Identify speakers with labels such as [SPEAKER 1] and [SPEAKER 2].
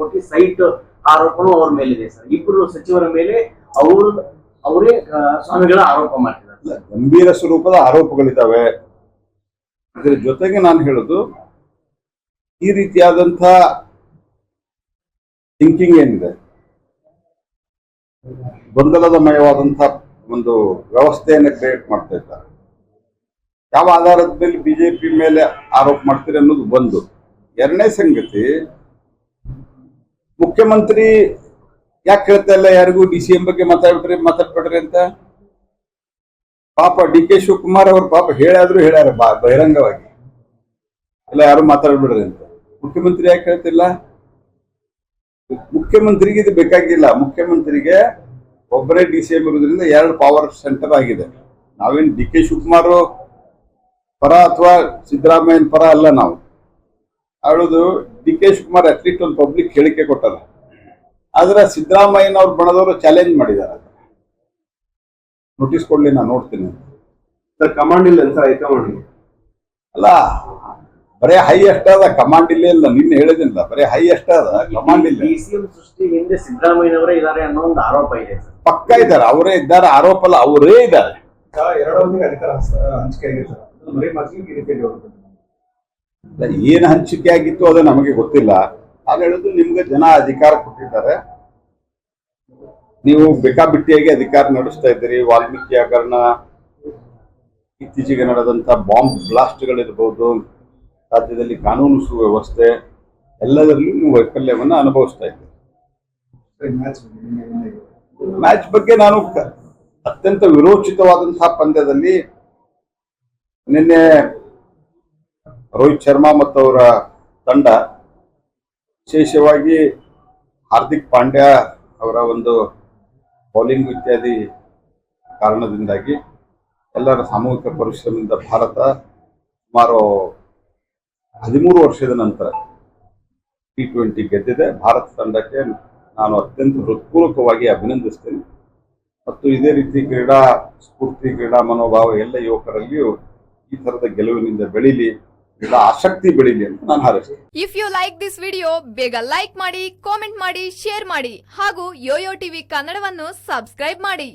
[SPEAKER 1] ಕೋಟಿ ಸೈಟ್ ಆರೋಪನೂ ಅವ್ರ ಮೇಲಿದೆ ಸರ್. ಇಬ್ಬರು ಸಚಿವರ ಮೇಲೆ ಅವರು ಅವರೇ ಸ್ವಾಮಿಗಳ ಆರೋಪ ಮಾಡ್ತಿದ್ದಾರೆ.
[SPEAKER 2] ಗಂಭೀರ ಸ್ವರೂಪದ ಆರೋಪಗಳಿದ್ದಾವೆ. ಅದರ ಜೊತೆಗೆ ನಾನು ಹೇಳುದು, ಈ ರೀತಿಯಾದಂತ ಥಿಂಕಿಂಗ್ ಏನಿದೆ? ಗೊಂದಲದ ಮಯವಾದಂತಹ ಒಂದು ವ್ಯವಸ್ಥೆಯನ್ನು ಕ್ರಿಯೇಟ್ ಮಾಡ್ತಾ ಇದ್ದಾರೆ. ಯಾವ ಆಧಾರದ ಮೇಲೆ ಬಿಜೆಪಿ ಮೇಲೆ ಆರೋಪ ಮಾಡ್ತೀರಿ ಅನ್ನೋದು ಒಂದು. ಎರಡನೇ ಸಂಗತಿ ಮುಖ್ಯಮಂತ್ರಿ ಯಾಕೆ ಹೇಳ್ತಾ ಇಲ್ಲ, ಯಾರಿಗೂ ಡಿ ಸಿ ಎಂ ಬಗ್ಗೆ ಮಾತಾಡ್ಬಿಟ್ರಿ ಮಾತಾಡ್ಬಿಡ್ರಿ ಅಂತ? ಪಾಪ ಡಿ ಕೆ ಶಿವಕುಮಾರ್ ಅವ್ರ ಪಾಪ ಹೇಳಾದ್ರು ಹೇಳ್ಯಾರ ಬಹಿರಂಗವಾಗಿ. ಎಲ್ಲ ಯಾರು ಮಾತಾಡ್ಬಿಡ್ರಿ ಅಂತ. ಮುಖ್ಯಮಂತ್ರಿ ಯಾಕೆ ಹೇಳ್ತಿಲ್ಲ ಮುಖ್ಯಮಂತ್ರಿಗೆ ಇದು ಬೇಕಾಗಿಲ್ಲ. ಮುಖ್ಯಮಂತ್ರಿಗೆ ಒಬ್ಬರೇ ಡಿ ಸಿ ಎಂ ಇರೋದ್ರಿಂದ ಎರಡು ಪವರ್ ಸೆಂಟರ್ ಆಗಿದೆ. ನಾವೇನು ಡಿ ಕೆ ಶಿವಕುಮಾರ್ ಪರ ಅಥವಾ ಸಿದ್ದರಾಮಯ್ಯನ ಪರ ಅಲ್ಲ ನಾವು. ಹೇಳೋದು D K Shivakumar at least ಒಂದು ಪಬ್ಲಿಕ್ ಹೇಳಿಕೆ ಕೊಟ್ಟಾರ ಆದ್ರೆ ಸಿದ್ದರಾಮಯ್ಯನವ್ರ ಬಣದವರು ಚಾಲೆಂಜ್ ಮಾಡಿದಾರ. ನೋಟಿಸ್ ಕೊಡ್ಲಿ ನಾನು ನೋಡ್ತೀನಿ.
[SPEAKER 3] ಸರ್ ಕಮಾಂಡ್ ಇಲ್ಲ ಸರ್ ಹೈಕಮಾಂಡ್
[SPEAKER 2] ಅಲ್ಲ ಬರೇ ಹೈ ಅದ ಕಮಾಂಡ್ ಇಲ್ಲೇ ಇಲ್ಲ ನಿನ್ನೆ ಹೇಳಿದಿಲ್ಲ ಬರೇ ಹೈ ಅದ ಕಮಾಂಡ್ ಇಲ್ಲ.
[SPEAKER 1] ಡಿಸಿಎಂ ಸೃಷ್ಟಿ ಹಿಂದೆ ಸಿದ್ದರಾಮಯ್ಯನವರೇ ಇದ್ದಾರೆ ಅನ್ನೋ ಒಂದು ಆರೋಪ ಇದೆ ಸರ್
[SPEAKER 2] ಪಕ್ಕ ಇದ್ದಾರೆ ಅವರೇ ಇದ್ದಾರೆ ಆರೋಪ ಅಲ್ಲ ಅವರೇ ಇದ್ದಾರೆ.
[SPEAKER 3] ಎರಡೊಂದಿಗೆ ಅಧಿಕಾರ ಹಂಚ- ಹಂಚಿಕೆ ಆಗಿದೆ ಸರ್ ಬರೀ ಮಕ್ಕಳಿಗೆ ಈ ರೀತಿ ಹೇಳ್ಬೇಕು.
[SPEAKER 2] ಏನು ಹಂಚಿಕೆ ಆಗಿತ್ತು ಅದು ನಮಗೆ ಗೊತ್ತಿಲ್ಲ. ಆಗ ಹೇಳುದು ನಿಮ್ಗೆ ಜನ ಅಧಿಕಾರ ಕೊಟ್ಟಿದ್ದಾರೆ. ನೀವು ಬೇಕಾಬಿಟ್ಟಿಯಾಗಿ ಅಧಿಕಾರ ನಡೆಸ್ತಾ ಇದ್ದೀರಿ. ವಾಲ್ಮೀಕಿ ಹಗರಣ ಇತ್ತೀಚೆಗೆ ನಡೆದಂತ ಬಾಂಬ್ ಬ್ಲಾಸ್ಟ್ಗಳಿರ್ಬೋದು, ರಾಜ್ಯದಲ್ಲಿ ಕಾನೂನು ಸುವ್ಯವಸ್ಥೆ, ಎಲ್ಲದರಲ್ಲೂ ನೀವು ವೈಫಲ್ಯವನ್ನು ಅನುಭವಿಸ್ತಾ ಇದ್ದೀರಿ?
[SPEAKER 3] ಮ್ಯಾಚ್ ಬಗ್ಗೆ
[SPEAKER 2] ನಾನು ಅತ್ಯಂತ ವಿರೋಚಿತವಾದಂತಹ ಪಂದ್ಯದಲ್ಲಿ ನಿನ್ನೆ ರೋಹಿತ್ ಶರ್ಮಾ ಮತ್ತು ಅವರ ತಂಡ ವಿಶೇಷವಾಗಿ ಹಾರ್ದಿಕ್ ಪಾಂಡ್ಯ ಅವರ ಒಂದು ಬೌಲಿಂಗ್ ಇತ್ಯಾದಿ ಕಾರಣದಿಂದಾಗಿ ಎಲ್ಲರ ಸಾಮೂಹಿಕ ಪರಿಶ್ರಮದಿಂದ ಭಾರತ ಸುಮಾರು ಹದಿಮೂರು ವರ್ಷದ ನಂತರ ಟಿ ಟ್ವೆಂಟಿ ಗೆದ್ದಿದೆ. ಭಾರತ ತಂಡಕ್ಕೆ ನಾನು ಅತ್ಯಂತ ಹೃತ್ಪೂರ್ವಕವಾಗಿ ಅಭಿನಂದಿಸ್ತೇನೆ. ಮತ್ತು ಇದೇ ರೀತಿ ಕ್ರೀಡಾ ಸ್ಫೂರ್ತಿ, ಕ್ರೀಡಾ ಮನೋಭಾವ ಎಲ್ಲ ಯುವಕರಲ್ಲಿಯೂ ಈ ಥರದ ಗೆಲುವಿನಿಂದ ಬೆಳೀಲಿ. ಆಸಕ್ತಿ ಬೆಳಿಲಿ ಅಂತ ನಾನು ಹಾರೈಸ್ತೇನೆ.
[SPEAKER 4] If you like this video ಬೇಗ ಲೈಕ್ ಮಾಡಿ ಕಾಮೆಂಟ್ ಮಾಡಿ ಶೇರ್ ಮಾಡಿ ಹಾಗೂ ಯೋಯೋ ಟಿವಿ ಕನ್ನಡವನ್ನು ಸಬ್ಸ್ಕ್ರೈಬ್ ಮಾಡಿ.